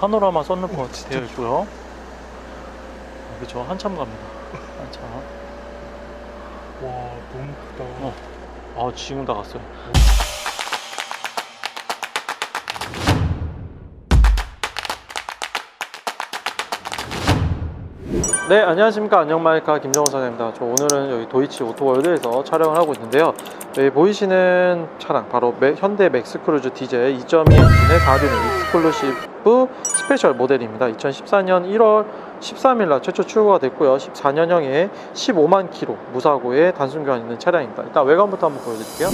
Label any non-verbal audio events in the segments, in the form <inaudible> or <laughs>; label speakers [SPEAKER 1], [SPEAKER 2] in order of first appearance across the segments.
[SPEAKER 1] 파노라마 썬루퍼 되어 있고요. 그죠 한참 갑니다. 한참.
[SPEAKER 2] 와 너무 크다.
[SPEAKER 1] 어. 아 지금 다 갔어요. 네 안녕하십니까 안녕마이카 김정호 사장입니다. 저 오늘은 여기 도이치 오토월드에서 촬영을 하고 있는데요. 여기 보이시는 차량 바로 메- 현대 맥스크루즈 디젤 2.2 엔진의 4륜 익스클루시브 스페셜 모델입니다. 2014년 1월 13일 날 최초 출고가 됐고요. 14년형에 15만 킬로 무사고에 단순 교환 있는 차량입니다. 일단 외관부터 한번 보여드릴게요.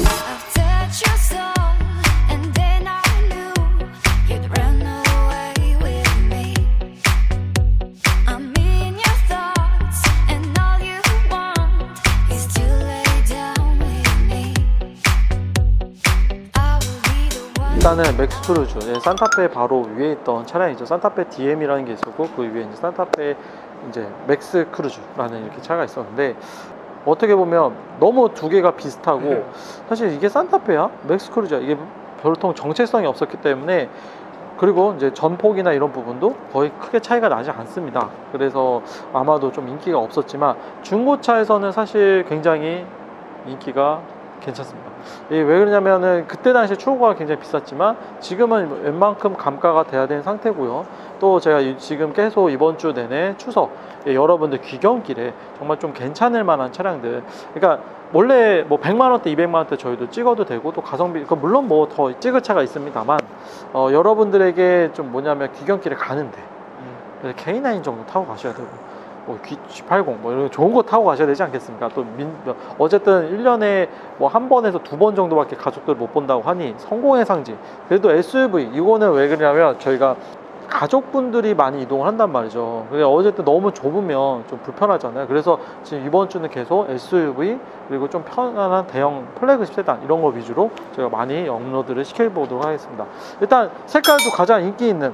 [SPEAKER 1] 일단은 맥스크루즈 예, 산타페 바로 위에 있던 차량이죠. 산타페 DM이라는 게 있었고 그 위에 이제 산타페 이제 맥스 크루즈라는 이렇게 차가 있었는데 어떻게 보면 너무 두 개가 비슷하고 사실 이게 산타페야? 맥스 크루즈야? 이게 별통 정체성이 없었기 때문에 그리고 이제 전폭이나 이런 부분도 거의 크게 차이가 나지 않습니다. 그래서 아마도 좀 인기가 없었지만 중고차에서는 사실 굉장히 인기가 괜찮습니다. 왜 그러냐면은 그때 당시에 출고가 굉장히 비쌌지만 지금은 웬만큼 감가가 돼야 되는 상태고요. 또 제가 이- 지금 계속 이번 주 내내 추석 예, 여러분들 귀경길에 정말 좀 괜찮을 만한 차량들 그러니까 원래 뭐 100만 원대, 200만 원대 저희도 찍어도 되고 또 가성비 그 물론 뭐 더 찍을 차가 있습니다만 어, 여러분들에게 좀 뭐냐면 귀경길에 가는데 그래서 K9 정도 타고 가셔야 되고 뭐 G80 뭐 이런 좋은 거 타고 가셔야 되지 않겠습니까? 또 민, 어쨌든 1년에 뭐 한 번에서 두 번 정도밖에 가족들 못 본다고 하니 성공의 상징. 그래도 SUV 이거는 왜 그러냐면 저희가 가족분들이 많이 이동을 한단 말이죠. 근데 어쨌든 너무 좁으면 좀 불편하잖아요. 그래서 지금 이번 주는 계속 SUV 그리고 좀 편안한 대형 플래그십 세단 이런 거 위주로 제가 많이 업로드를 시켜보도록 하겠습니다. 일단 색깔도 가장 인기 있는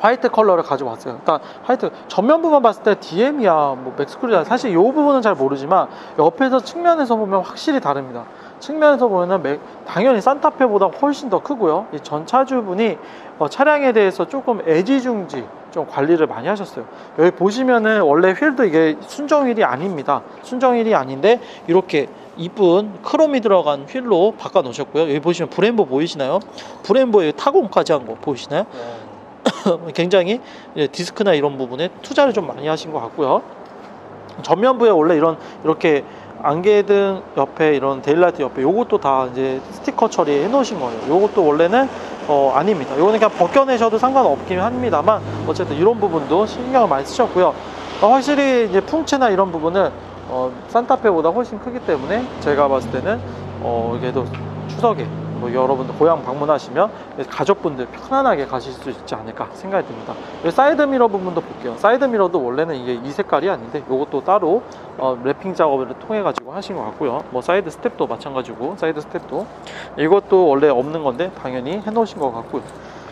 [SPEAKER 1] 화이트 컬러를 가져왔어요. 일단 화이트 전면부만 봤을 때 DM이야, 뭐 맥스크루야. 사실 이 부분은 잘 모르지만 옆에서 측면에서 보면 확실히 다릅니다. 측면에서 보면은 맥- 당연히 산타페보다 훨씬 더 크고요. 이 전 차주분이 어, 차량에 대해서 조금 애지중지 좀 관리를 많이 하셨어요. 여기 보시면은 원래 휠도 이게 순정 휠이 아닙니다. 순정 휠이 아닌데 이렇게 이쁜 크롬이 들어간 휠로 바꿔 놓으셨고요. 여기 보시면 브렘보 보이시나요? 브렘보에 타공까지 한 거 보이시나요? <laughs> 굉장히 이제 디스크나 이런 부분에 투자를 좀 많이 하신 것 같고요. 전면부에 원래 이런 이렇게 안개등 옆에 이런 데일라이트 옆에 요것도 다 이제 스티커 처리해 놓으신 거예요. 요것도 원래는 어, 아닙니다. 요거는 그냥 벗겨내셔도 상관없긴 합니다만 어쨌든 이런 부분도 신경을 많이 쓰셨고요. 어, 확실히 이제 풍채나 이런 부분은 어, 산타페보다 훨씬 크기 때문에 제가 봤을 때는 어, 그래도 추석에 뭐 여러분들 고향 방문하시면 가족분들 편안하게 가실 수 있지 않을까 생각이 듭니다. 사이드 미러 부분도 볼게요. 사이드 미러도 원래는 이게 이 색깔이 아닌데 이것도 따로 어, 랩핑 작업을 통해 가지고 하신 것 같고요. 뭐 사이드 스텝도 마찬가지고 사이드 스텝도 이것도 원래 없는 건데 당연히 해 놓으신 것 같고요.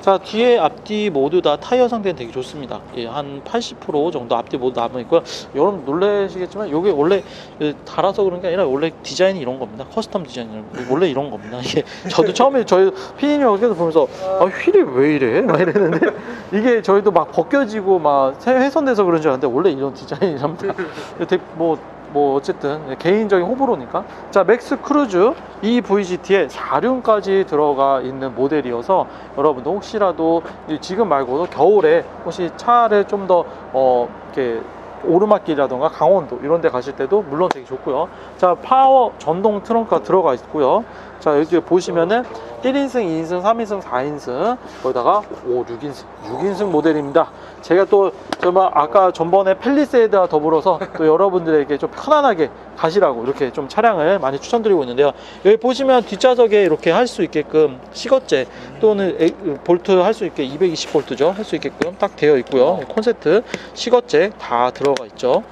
[SPEAKER 1] 자 뒤에 앞뒤 모두 다 타이어 상태는 되게 좋습니다. 예, 한 80% 정도 앞뒤 모두 남아 있고요. 여러분 놀라시겠지만 이게 원래 예, 달아서 그런 게 아니라 원래 디자인이 이런 겁니다. 커스텀 디자인 원래 이런 겁니다. <laughs> 이게 저도 처음에 저희 피디님 여기서 보면서 아 휠이 왜 이래? <laughs> 막 이랬는데 이게 저희도 막 벗겨지고 막 새- 훼손돼서 그런 줄 알았는데 원래 이런 디자인이랍니다. <laughs> 뭐, 뭐 어쨌든 개인적인 호불호니까. 자 맥스 크루즈 이 VGT에 4륜까지 들어가 있는 모델이어서 여러분도 혹시라도 이 지금 말고도 겨울에 혹시 차를 좀더 어, 이렇게 오르막길이라던가 강원도 이런 데 가실 때도 물론 되게 좋고요. 자 파워 전동 트렁크가 들어가 있고요 자 여기 보시면은 1인승, 2인승, 3인승, 4인승 거기다가 5, 6인승. 6인승 모델입니다. 제가 또 정말 아까 전번에 펠리세이드와 더불어서 또 여러분들에게 좀 편안하게 가시라고 이렇게 좀 차량을 많이 추천드리고 있는데요. 여기 보시면 뒷좌석에 이렇게 할 수 있게끔 시거제 또는 에- 볼트 할 수 있게 220볼트죠? 할 수 있게끔 딱 되어 있고요. 콘센트 시거제 다 들어가 있죠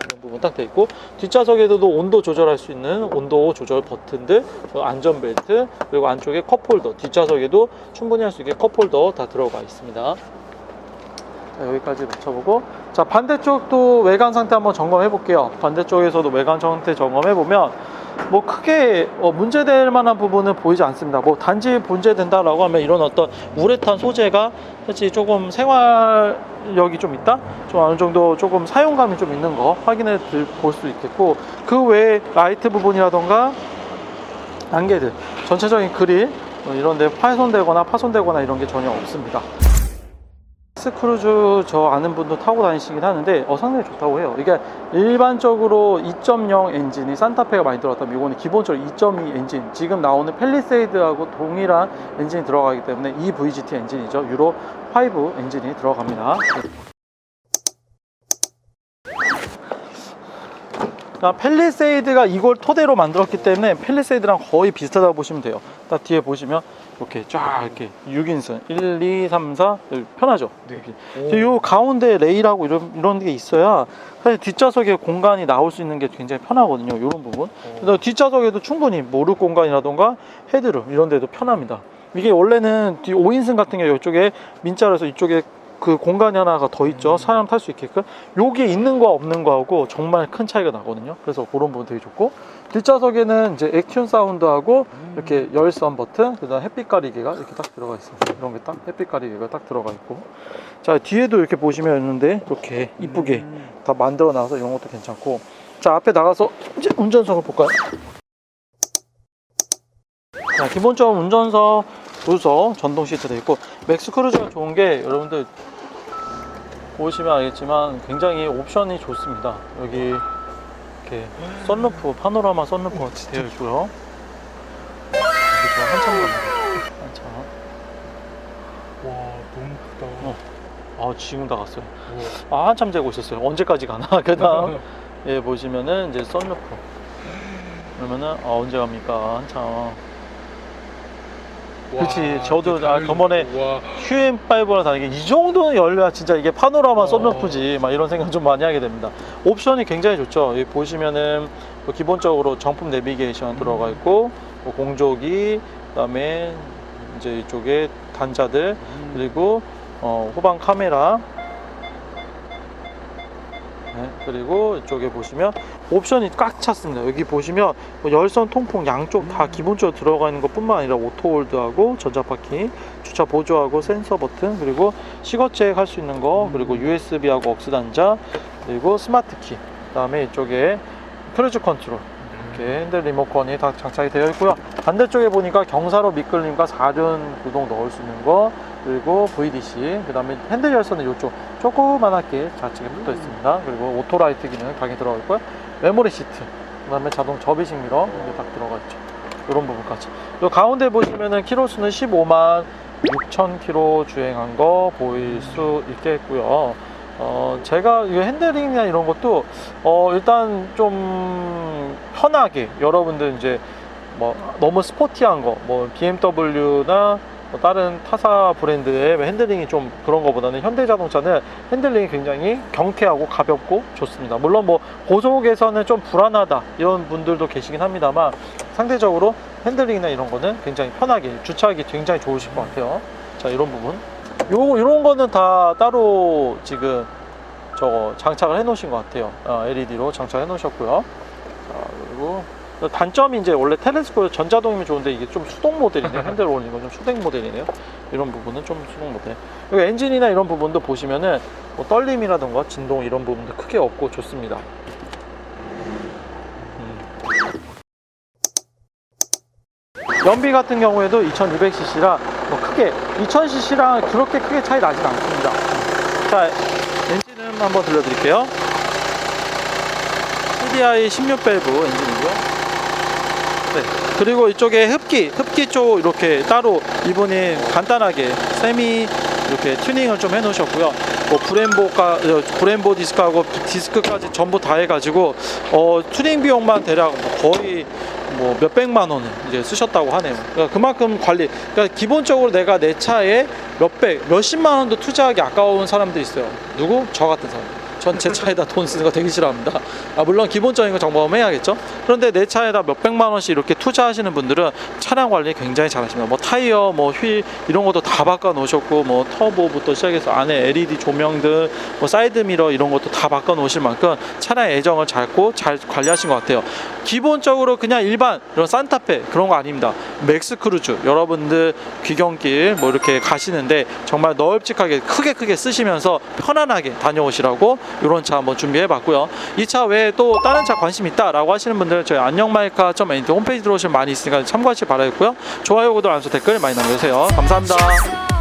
[SPEAKER 1] 딱 되어 있고 뒷좌석에도 온도 조절할 수 있는 온도 조절 버튼들 저 안전벨트 그리고 안쪽에 컵홀더 뒷좌석에도 충분히 할 수 있게 컵홀더 다 들어가 있습니다. 자, 여기까지 맞춰보고. 자 반대쪽도 외관 상태 한번 점검해 볼게요. 반대쪽에서도 외관 상태 점검해 보면 뭐 크게 어, 문제될 만한 부분은 보이지 않습니다. 뭐 단지 문제된다라고 하면 이런 어떤 우레탄 소재가 사실 조금 생활력이 좀 있다, 좀 어느 정도 조금 사용감이 좀 있는 거 확인해 볼 수 있겠고 그 외에 라이트 부분이라던가 안개들 전체적인 그릴 어, 이런 데 파손되거나 파손되거나 이런 게 전혀 없습니다. 스크루즈 저 아는 분도 타고 다니시긴 하는데 어, 상당히 좋다고 해요. 이게 일반적으로 2.0 엔진이 산타페가 많이 들어갔다면 이거는 기본적으로 2.2 엔진 지금 나오는 펠리세이드하고 동일한 엔진이 들어가기 때문에 이 VGT 엔진이죠. 유로 5 엔진이 들어갑니다. 자, 펠리세이드가 이걸 토대로 만들었기 때문에 펠리세이드랑 거의 비슷하다고 보시면 돼요. 딱 뒤에 보시면 이렇게 쫙 이렇게 6인승 1, 2, 3, 4 여기 편하죠.
[SPEAKER 2] 네.
[SPEAKER 1] 요 가운데 레일하고 이런 이런 게 있어야 사실 뒷좌석에 공간이 나올 수 있는 게 굉장히 편하거든요. 이런 부분. 그래서 뒷좌석에도 충분히 모르 공간이라던가 헤드룸 이런 데도 편합니다. 이게 원래는 뒤 5인승 같은 경우 이쪽에 민자로서 이쪽에 그 공간이 하나가 더 있죠. 사람 탈 수 있게끔. 여기 있는 거 없는 거하고 정말 큰 차이가 나거든요. 그래서 그런 부분 되게 좋고 뒷좌석에는 이제 액튠 사운드하고 이렇게 열선 버튼, 그다음 햇빛 가리개가 이렇게 딱 들어가 있습니다. 이런 게 딱 햇빛 가리개가 딱 들어가 있고. 자 뒤에도 이렇게 보시면 있는데 이렇게 이쁘게 다 만들어 놔서 이런 것도 괜찮고. 자 앞에 나가서 이제 운전석을 볼까요? 자 기본적으로 운전석 조서 전동 시트 돼 있고 맥스 크루즈가 좋은 게 여러분들 보시면 알겠지만 굉장히 옵션이 좋습니다. 여기 이렇게 썬루프 파노라마 썬루프 같이 되어 있고요. 한참 갑니다. 한참.
[SPEAKER 2] 와 너무 크다.
[SPEAKER 1] 어. 아 지금 다 갔어요.
[SPEAKER 2] 우와.
[SPEAKER 1] 아 한참 재고 있었어요. 언제까지 가나? <laughs> 그 다음 <laughs> 예 보시면은 이제 썬루프. 그러면은 아, 언제 갑니까? 한참.
[SPEAKER 2] 와,
[SPEAKER 1] 그치, 저도 아, 저번에
[SPEAKER 2] 와
[SPEAKER 1] QM5랑 다르게 이 정도는 열려야 진짜 이게 파노라마
[SPEAKER 2] 어.
[SPEAKER 1] 썬루프지 막 이런 생각 좀 많이 하게 됩니다. 옵션이 굉장히 좋죠. 여기 보시면은 뭐 기본적으로 정품 내비게이션 들어가 있고 뭐 공조기 그 다음에 이제 이쪽에 단자들 그리고 어, 후방 카메라 네, 그리고 이쪽에 보시면 옵션이 꽉 찼습니다. 여기 보시면 뭐 열선 통풍 양쪽 다 기본적으로 들어가 있는 것뿐만 아니라 오토홀드하고 전자파킹, 주차 보조하고 센서 버튼, 그리고 시거체크 할수 있는 거, 그리고 USB하고 억스 단자, 그리고 스마트 키. 그다음에 이쪽에 크루즈 컨트롤. 이렇게 핸들 리모컨이 다 장착이 되어 있고요. 반대쪽에 보니까 경사로 미끌림과 4륜 구동 넣을 수 있는 거, 그리고 VDC, 그 다음에 핸들 열선은 이쪽 조그만하게 좌측에 붙어 있습니다. 그리고 오토라이트 기능 당연히 들어가 있고요. 메모리 시트, 그 다음에 자동 접이식 미러 이게 딱 들어가 있죠. 이런 부분까지. 요 가운데 보시면은 키로수는 15만 6천 킬로 주행한 거 보일 수 있겠고요. 어, 제가 이 핸들링이나 이런 것도 어, 일단 좀 편하게 여러분들 이제 뭐 너무 스포티한 거, 뭐 BMW나 뭐 다른 타사 브랜드의 핸들링이 좀 그런 거보다는 현대자동차는 핸들링이 굉장히 경쾌하고 가볍고 좋습니다. 물론 뭐 고속에서는 좀 불안하다 이런 분들도 계시긴 합니다만 상대적으로 핸들링이나 이런 거는 굉장히 편하게 주차하기 굉장히 좋으실 것 같아요. 자 이런 부분, 요 이런 거는 다 따로 지금 저거 장착을 해 놓으신 것 같아요. LED로 장착해 놓으셨고요. 자 그리고 단점이 이제 원래 텔레스코프 전자동이면 좋은데 이게 좀 수동 모델이네요. 핸들 올리는 건좀 수동 모델이네요. 이런 부분은 좀 수동 모델. 그리고 엔진이나 이런 부분도 보시면은 뭐 떨림이라든가 진동 이런 부분도 크게 없고 좋습니다. 음. 연비 같은 경우에도 2600cc라 뭐 크게 2000cc랑 그렇게 크게 차이 나진 않습니다. 자, 엔진음 한번 들려드릴게요. CDI 16밸브 엔진이고요. 네. 그리고 이쪽에 흡기, 흡기 쪽 이렇게 따로 이분이 간단하게 세미 이렇게 튜닝을 좀 해놓으셨고요. 뭐 브렘보가 어, 브렘보 디스크하고 디스크까지 전부 다 해가지고 어, 튜닝 비용만 대략 뭐 거의 뭐 몇백만 원을 이제 쓰셨다고 하네요. 그러니까 그만큼 관리. 그러니까 기본적으로 내가 내 차에 몇백, 몇십만 원도 투자하기 아까운 사람들이 있어요. 누구? 저 같은 사람. 전체 차에다 돈 쓰는 거 되게 싫어합니다. 아, 물론 기본적인 거 점검해야겠죠. 그런데 내 차에다 몇 백만 원씩 이렇게 투자하시는 분들은 차량 관리 굉장히 잘하십니다. 뭐 타이어, 뭐 휠 이런 것도 다 바꿔 놓으셨고 뭐 터보부터 시작해서 안에 LED 조명등, 뭐 사이드 미러 이런 것도 다 바꿔 놓으실 만큼 차량 애정을 잘고 잘 관리하신 것 같아요. 기본적으로 그냥 일반 이런 산타페 그런 거 아닙니다. 맥스 크루즈 여러분들 귀경길 뭐 이렇게 가시는데 정말 널찍하게 크게 크게 쓰시면서 편안하게 다녀오시라고 이런 차 한번 준비해 봤고요. 이 차 외에 또 다른 차 관심 있다라고 하시는 분들은 저희 안녕마이카.NT 홈페이지 들어오시면 많이 있으니까 참고하시기 바라겠고요. 좋아요, 구독, 알람, 댓글 많이 남겨주세요. 감사합니다.